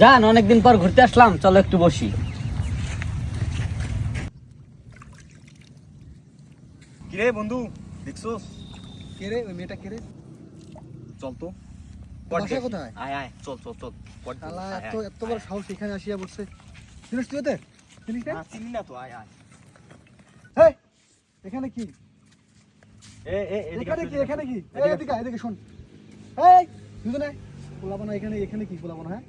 জান অনেকদিন পর ঘুরতে আসলাম। চলো একটু বসি। কিরে বন্ধু দেখছোস? কে রে ওই মেয়েটা কে রে চল তো। বাসা কোথায়? আয় আয় চল চল চল। পট দে, শালা আয়, এত এত বড় সাহস এখানে আসিয়া বসছে চিনিস তুই ওদের? চিনিস না? না, চিনি না তো আয় আয়। হেই এখানে কি? এ এ এদিকে এখানে কি? এখানে কি? এদিকে এদিকে শোন। এই দুজনে। এখানে এখানে কি বলাবো না হ্যাঁ?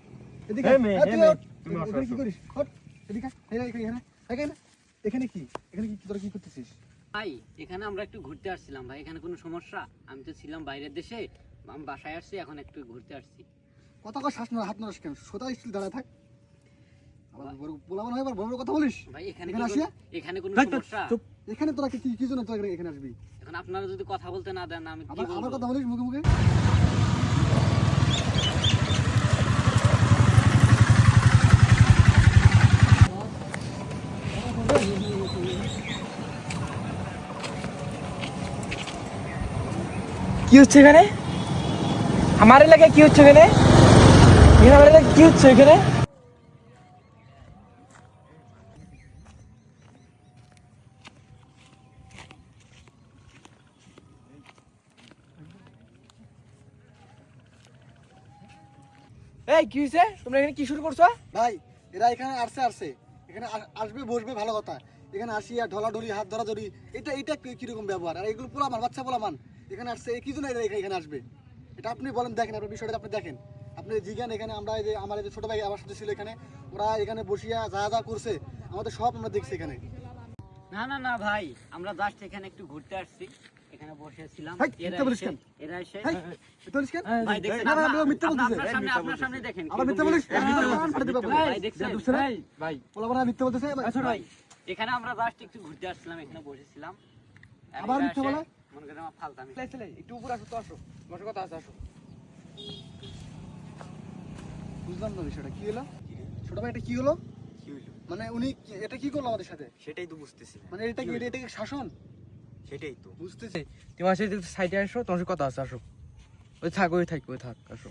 এখানে। কি? এখানে কি তোরা কি করতেছিস? ভাই এখানে আমরা একটু ঘুরতে আসছিলাম ভাই। এখানে কোনো সমস্যা? আমি তো ছিলাম বাইরের দেশে আমি বাসায় আসছি এখন একটু ঘুরতে আসছি। কথা শ্বাস না হাত নড়াস কেন? সোজা স্টিল দাঁড়ায় থাক। বড় বলাবো না এবার বড় বড় কথা বলিস? ভাই এখানে এখানে কি আসিয়া? কোনো- এখানে কোনো ধ্যাৎ, ধ্যাৎ, সমস্যা? চুপ। এখানে তোরা কি কি- কি জন্য এখানে আসবি? এখন আপনারা যদি কথা বলতে না দেন আমি কথা বলিস মুখে মুখে? কি হচ্ছে এখানে? আমার এলাকায় কি হচ্ছে এখানে? আমার এলাকায় কি হচ্ছে এখানে? কি হয়েছে তোমরা এখানে কি শুরু করছ? ভাই, এরা এখানে আসছে আসছে এখানে আসবে, বসবে, ভালো কথা। এখানে আসিয়া ঢলাঢলি, হাত ধরাধরি, এটা এটা কীরকম ব্যবহার? আর এগুলো পোলামান, বাচ্চা পোলামান। এখানে আসছে এই জন্য এখানে আসবে? এটা আপনি বলেন, দেখেন আপনার বিষয়টা, আপনি দেখেন। আপনি জিজ্ঞান এখানে আমরা এই যে, আমার যে ছোটো ভাই, আমার সাথে ছিল এখানে, ওরা এখানে বসিয়া যা যা করছে, আমাদের সব আমরা দেখছি এখানে। না না না ভাই আমরা জাস্ট এখানে একটু ঘুরতে আসছি। এখানে বসেছিলাম। এরা এসে? ভাই আপনার- সামনে আপনার সামনে দেখেন। ভাই দেখছেন? ভাই মিথ্যা বলতেছে ভাই। আমরা জাস্ট একটু ঘুরতে আসছিলাম এখানে বসেছিলাম। আবার মিথ্যা বলে? মনে করেন আমার ফালতামি চলে চলে একটু উপরে আসো তো আসো। কথা আছে আসো। বুঝলাম না বিষয়টা কি হলো? ছোট ভাই এটা কি হলো? মানে উনি এটা কি করল আমাদের সাথে? সেটাই তো বুঝতেছি। মানে এটা কি এটা- কি শাসন? সেটাই তো। বুঝতেছি। তোমার সাথে সাইডে আসো তোমার সাথে কথা আছে আসো। ওই থাক ওই থাক ওই থাক আসো।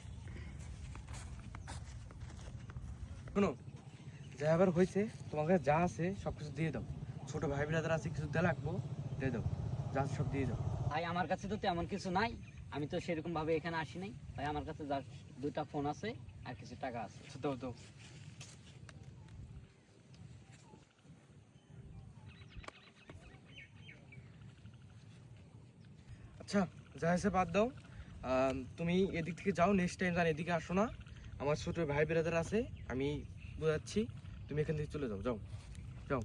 শোনো যা এবার হয়েছে তোমার কাছে যা আছে সব কিছু দিয়ে দাও। ছোট ভাই ব্রাদার আছে কিছু দিয়ে লাগবো দিয়ে দাও। যা সব দিয়ে দাও। ভাই আমার কাছে তো তেমন কিছু নাই। আমি তো সেরকম ভাবে এখানে আসি নাই। ভাই আমার কাছে জাস্ট দুটা ফোন আছে আর কিছু টাকা আছে। দাও দাও। আচ্ছা যা বাদ দাও। তুমি এদিক থেকে যাও নেক্সট টাইম জান এদিকে আসো না, আমার ছোটো ভাই বেরাদার আছে, আমি বোঝাচ্ছি, তুমি এখান থেকে চলে যাও যাও যাও।